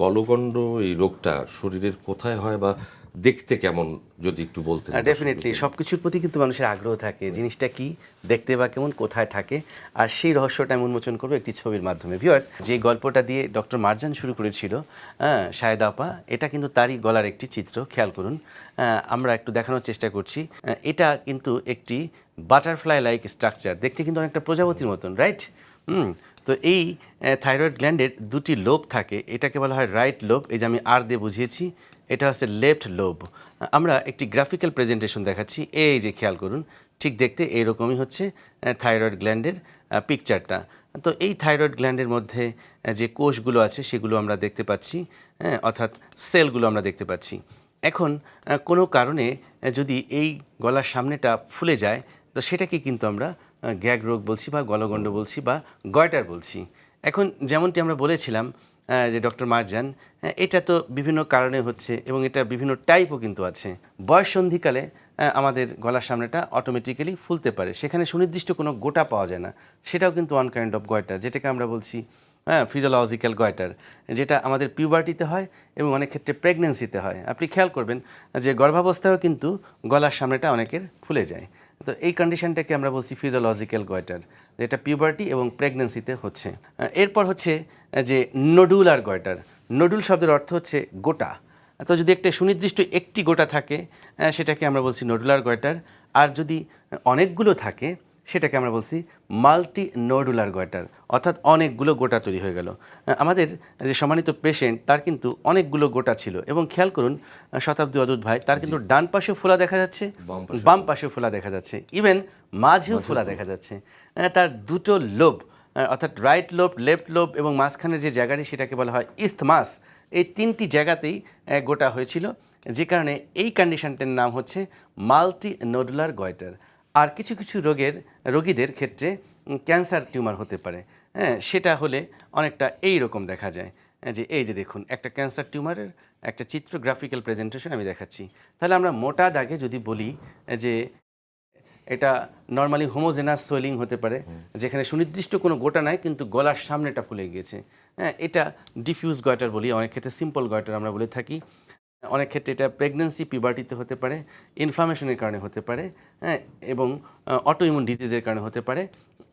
গলগণ্ড এই রোগটা শরীরের কোথায় হয় বা দেখতে কেমন যদি একটু বলতেন? ডেফিনেটলি সব কিছুর প্রতি কিন্তু মানুষের আগ্রহ থাকে। জিনিসটা কি দেখতে বা কেমন কোথায় থাকে। আর সেই রহস্যটা আমি উন্মোচন করব একটি ছবির মাধ্যমে। ভিউয়ার্স যে গল্পটা দিয়ে ডক্টর মার্জান শুরু করেছিল হ্যাঁ শায়দ আপা এটা কিন্তু তারই গলার একটি চিত্র খেয়াল করুন। আমরা একটু দেখানোর চেষ্টা করছি। এটা কিন্তু একটি বাটারফ্লাই লাইক স্ট্রাকচার দেখতে কিন্তু অনেকটা প্রজাপতির মতন রাইট হুম। তো এই থাইরয়েড গ্ল্যান্ডের দুটি লোব থাকে, এটাকে বলা হয় রাইট লোব এই যে আমি আর দিয়ে বুঝিয়েছি, এটা হচ্ছে লেফট লোব আমরা একটি গ্রাফিক্যাল প্রেজেন্টেশন দেখাচ্ছি, এই যে খেয়াল করুন, ঠিক দেখতে এইরকমই হচ্ছে থাইরয়েড গ্ল্যান্ডের পিকচারটা তো এই থাইরয়েড গ্ল্যান্ডের মধ্যে যে কোষগুলো আছে, সেগুলো আমরা দেখতে পাচ্ছি অর্থাৎ সেলগুলো আমরা দেখতে পাচ্ছি। এখন কোনো কারণে যদি এই গলার সামনেটা ফুলে যায়, তো সেটাকে কিন্তু আমরা গ্যাগ রোগ বলছি বা গলগণ্ড বলছি বা গয়টার বলছি। এখন যেমনটি আমরা বলেছিলাম যে ডক্টর মারজান এটা তো বিভিন্ন কারণে হচ্ছে এবং এটা বিভিন্ন টাইপও কিন্তু আছে। বয়স সন্ধিকালে আমাদের গলার সামনেটা অটোমেটিক্যালি ফুলতে পারে। সেখানে সুনির্দিষ্ট কোনো গোটা পাওয়া যায় না। সেটাও কিন্তু ওয়ান কাইন্ড অফ গয়টার যেটাকে আমরা বলছি হ্যাঁ ফিজিওলজিক্যাল গয়টার যেটা আমাদের পিউবার্টিতে হয় এবং অনেক ক্ষেত্রে প্রেগনেন্সিতে হয়। আপনি খেয়াল করবেন যে গর্ভাবস্থায়ও কিন্তু গলার সামনেটা অনেকের ফুলে যায়। তো এই কন্ডিশনটাকে আমরা বলছি ফিজিওলজিক্যাল গয়টার যেটা পিউবার্টি এবং প্রেগনেন্সিতে হচ্ছে। এরপর হচ্ছে যে নোডুলার গয়টার নোডুল শব্দের অর্থ হচ্ছে গোটা। তো যদি একটা সুনির্দিষ্ট একটি গোটা থাকে সেটাকে আমরা বলছি নোডুলার গয়টার আর যদি অনেকগুলো থাকে সেটাকে আমরা বলছি মাল্টি নোডুলার গয়টার অর্থাৎ অনেকগুলো গোটা তৈরি হয়ে গেল। আমাদের যে সম্মানিত পেশেন্ট তার কিন্তু অনেকগুলো গোটা ছিল এবং খেয়াল করুন শতাব্দী অদূত ভাই তার কিন্তু ডান পাশেও ফোলা দেখা যাচ্ছে বাম পাশেও। ফোলা দেখা যাচ্ছে ইভেন মাঝেও ফোলা দেখা যাচ্ছে। তার দুটো লোভ অর্থাৎ রাইট লোভ লেফট লোভ এবং মাঝখানের যে জায়গাটি সেটাকে বলা হয় ইস্তমাস এই তিনটি জায়গাতেই গোটা হয়েছিল যে কারণে এই কন্ডিশনটির নাম হচ্ছে মাল্টি নোডুলার গয়টার আর কিছু কিছু রোগের রোগীদের ক্ষেত্রে ক্যান্সার টিউমার হতে পারে। হ্যাঁ সেটা হলে অনেকটা এই রকম দেখা যায়। হ্যাঁ, যে এই যে দেখুন একটা ক্যান্সার টিউমারের একটা চিত্র গ্রাফিক্যাল প্রেজেন্টেশন আমি দেখাচ্ছি। তাহলে আমরা মোটা দাগে যদি বলি যে এটা নর্মালি হোমোজেনাস সোয়েলিং হতে পারে যেখানে সুনির্দিষ্ট কোনো গোটা নাই কিন্তু গলার সামনেটা ফুলে গিয়েছে। হ্যাঁ এটা ডিফিউজ গয়টার বলি অনেক ক্ষেত্রে সিম্পল গয়টার আমরা বলে থাকি। অনেক ক্ষেত্রে এটা প্রেগনেন্সি পিবার্টিতে হতে পারে ইনফ্লামেশনের কারণে হতে পারে হ্যাঁ এবং অটো ইমিউন ডিজিজের কারণে হতে পারে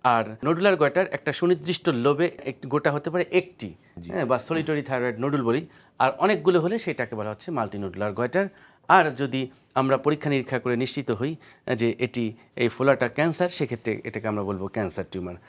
আর নোডুলার গয়টার একটা সুনির্দিষ্ট লোবে একটি গোটা হতে পারে একটি হ্যাঁ বা সলিটরি থাইরয়েড নোডুল বলি আর অনেকগুলো হলে সেটাকে বলা হচ্ছে মাল্টি নোডুলার গয়টার আর যদি আমরা পরীক্ষা নিরীক্ষা করে নিশ্চিত হই যে এটি এই ফোলাটা ক্যান্সার সেক্ষেত্রে এটাকে আমরা বলব ক্যান্সার টিউমার